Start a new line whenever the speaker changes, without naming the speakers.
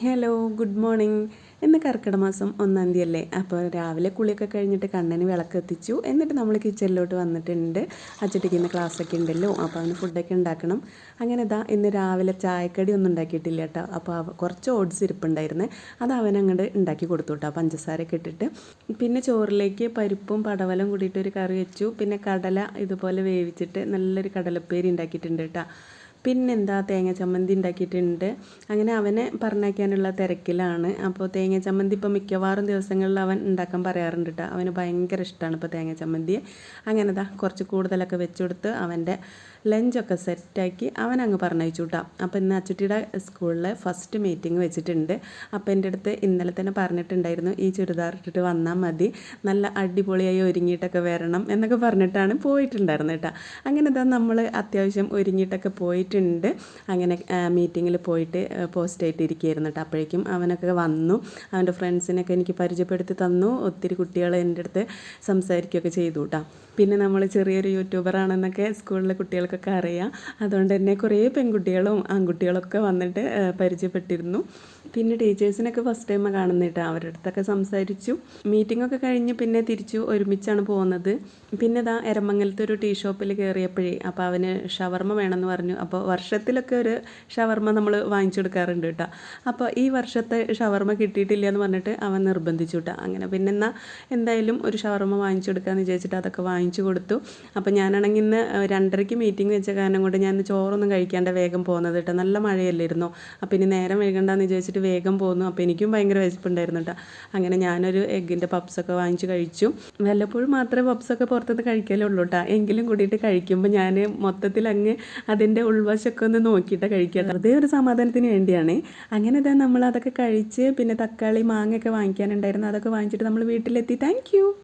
Hello good morning ഇന്ന് കർക്കിടക മാസം ഒന്നാം തീയതി അല്ലേ അപ്പോൾ രാവിലെ കുളിയൊക്കെ കഴിഞ്ഞിട്ട് കണ്ണന് വിളക്ക് എത്തിച്ചു. എന്നിട്ട് നമ്മൾ കിച്ചണിലോട്ട് വന്നിട്ടുണ്ട്. അച്ചട്ടിക്ക് ഇന്ന് ക്ലാസ്സൊക്കെ ഉണ്ടല്ലോ. അപ്പോൾ അവന് ഫുഡൊക്കെ ഉണ്ടാക്കണം. അങ്ങനെ ഇതാ ഇന്ന് രാവിലെ ചായക്കടി ഒന്നും ഉണ്ടാക്കിയിട്ടില്ല കേട്ടോ. അപ്പോൾ കുറച്ച് ഓട്സ് ഇരിപ്പുണ്ടായിരുന്നു. അത് അവൻ അങ്ങോട്ട് ഉണ്ടാക്കി കൊടുത്തു കേട്ടോ പഞ്ചസാരയൊക്കെ ഇട്ടിട്ട്. പിന്നെ ചോറിലേക്ക് പരിപ്പും പടവലം കൂടിയിട്ട് ഒരു കറി വെച്ചു. പിന്നെ കടല ഇതുപോലെ വേവിച്ചിട്ട് നല്ലൊരു കടലപ്പേരി ഉണ്ടാക്കിയിട്ടുണ്ട് കേട്ടോ. പിന്നെന്താ തേങ്ങ ചമ്മന്തി ഉണ്ടാക്കിയിട്ടുണ്ട്. അങ്ങനെ അവനെ പറഞ്ഞയക്കാനുള്ള തിരക്കിലാണ്. അപ്പോൾ തേങ്ങ ചമ്മന്തി ഇപ്പോൾ മിക്കവാറും ദിവസങ്ങളിൽ അവൻ ഉണ്ടാക്കാൻ പറയാറുണ്ട് കേട്ടോ. അവന് ഭയങ്കര ഇഷ്ടമാണ് ഇപ്പോൾ തേങ്ങ ചമ്മന്തി. അങ്ങനെ ദാ കുറച്ച് കൂടുതലൊക്കെ വെച്ചുകൊടുത്ത് അവന്റെ ലഞ്ചൊക്കെ സെറ്റാക്കി അവൻ അങ്ങ് പറഞ്ഞയച്ചു കേട്ടോ അപ്പോൾ ഇന്ന് അച്ചുട്ടിയുടെ സ്കൂളിൽ ഫസ്റ്റ് മീറ്റിംഗ് വെച്ചിട്ടുണ്ട്. അപ്പോൾ എന്റെ അടുത്ത് ഇന്നലെ തന്നെ പറഞ്ഞിട്ടുണ്ടായിരുന്നു ഈ ചുരിദാർ ഇട്ടിട്ട് വന്നാൽ മതി. നല്ല അടിപൊളിയായി ഒരുങ്ങിയിട്ടൊക്കെ വരണം എന്നൊക്കെ പറഞ്ഞിട്ടാണ് പോയിട്ടുണ്ടായിരുന്നത് കേട്ടോ. അങ്ങനെ ഇതാ നമ്മൾ അത്യാവശ്യം ഒരുങ്ങിയിട്ടൊക്കെ പോയിട്ടുണ്ട്. അങ്ങനെ മീറ്റിങ്ങിൽ പോയിട്ട് പോസ്റ്റ് ആയിട്ട് ഇരിക്കുകയായിരുന്നു കേട്ടോ. അപ്പോഴേക്കും അവനൊക്കെ വന്നു. അവന്റെ ഫ്രണ്ട്സിനൊക്കെ എനിക്ക് പരിചയപ്പെടുത്തി തന്നു. ഒത്തിരി കുട്ടികൾ എന്റെ അടുത്ത് സംസാരിക്കുകയൊക്കെ ചെയ്തു കേട്ടോ. പിന്നെ നമ്മൾ ചെറിയൊരു യൂട്യൂബറാണെന്നൊക്കെ സ്കൂളിലെ കുട്ടികൾക്കൊക്കെ അറിയാം. അതുകൊണ്ട് തന്നെ കുറേ പെൺകുട്ടികളും ആൺകുട്ടികളൊക്കെ വന്നിട്ട് പരിചയപ്പെട്ടിരുന്നു. പിന്നെ ടീച്ചേഴ്സിനൊക്കെ ഫസ്റ്റ് ടൈം കാണുന്നിട്ട് അവരുടെ അടുത്തൊക്കെ സംസാരിച്ചു. മീറ്റിംഗ് ഒക്കെ കഴിഞ്ഞ് പിന്നെ തിരിച്ചു ഒരുമിച്ചാണ് പോകുന്നത്. പിന്നെ ഇതാ എരമംഗലത്തെ ഒരു ടീ ഷോപ്പിൽ കയറിയപ്പോഴേ അപ്പോൾ അവന് ഷവർമ്മ വേണമെന്ന് പറഞ്ഞു. അപ്പോൾ വർഷത്തിലൊക്കെ ഒരു ഷവർമ്മ നമ്മൾ വാങ്ങിച്ചു കൊടുക്കാറുണ്ട് കേട്ടോ. അപ്പോൾ ഈ വർഷത്തെ ഷവർമ്മ കിട്ടിയിട്ടില്ല എന്ന് പറഞ്ഞിട്ട് അവൻ നിർബന്ധിച്ചു കേട്ടോ. അങ്ങനെ പിന്നെ എന്നാൽ എന്തായാലും ഒരു ഷവർമ്മ വാങ്ങിച്ചു കൊടുക്കാമെന്ന് വിചാരിച്ചിട്ട് അതൊക്കെ വാങ്ങിച്ചു കൊടുത്തു. അപ്പോൾ ഞാനാണെങ്കിൽ ഇന്ന് രണ്ടരയ്ക്ക് മീറ്റിംഗ് വെച്ച കാരണം കൊണ്ട് ഞാൻ ചോറൊന്നും കഴിക്കാണ്ട് വേഗം പോകുന്നത് കേട്ടോ. നല്ല മഴയല്ലായിരുന്നു. അപ്പോൾ ഇനി നേരം വൈകണ്ടെന്ന് വിചാരിച്ചിട്ട് വേഗം പോന്നു. അപ്പോൾ എനിക്കും ഭയങ്കര വിശപ്പുണ്ടായിരുന്നു കേട്ടോ. അങ്ങനെ ഞാനൊരു എഗ്ഗിന്റെ പപ്സൊക്കെ വാങ്ങിച്ച് കഴിച്ചു. വല്ലപ്പോഴും മാത്രമേ പപ്സൊക്കെ പുറത്തുനിന്ന് കഴിക്കലുള്ളൂ കേട്ടോ. എങ്കിലും കൂടിയിട്ട് കഴിക്കുമ്പോൾ ഞാൻ മൊത്തത്തിൽ അങ്ങ് അതിന്റെ ഉൾവശമൊക്കെ ഒന്ന് നോക്കിയിട്ട് കഴിക്കുക വെറുതെ ഒരു സമാധാനത്തിന് വേണ്ടിയാണ്. അങ്ങനെ തന്നെ നമ്മൾ അതൊക്കെ കഴിച്ച് പിന്നെ തക്കാളി മാങ്ങയൊക്കെ വാങ്ങിക്കാനുണ്ടായിരുന്നു. അതൊക്കെ വാങ്ങിച്ചിട്ട് നമ്മൾ വീട്ടിലെത്തി. താങ്ക്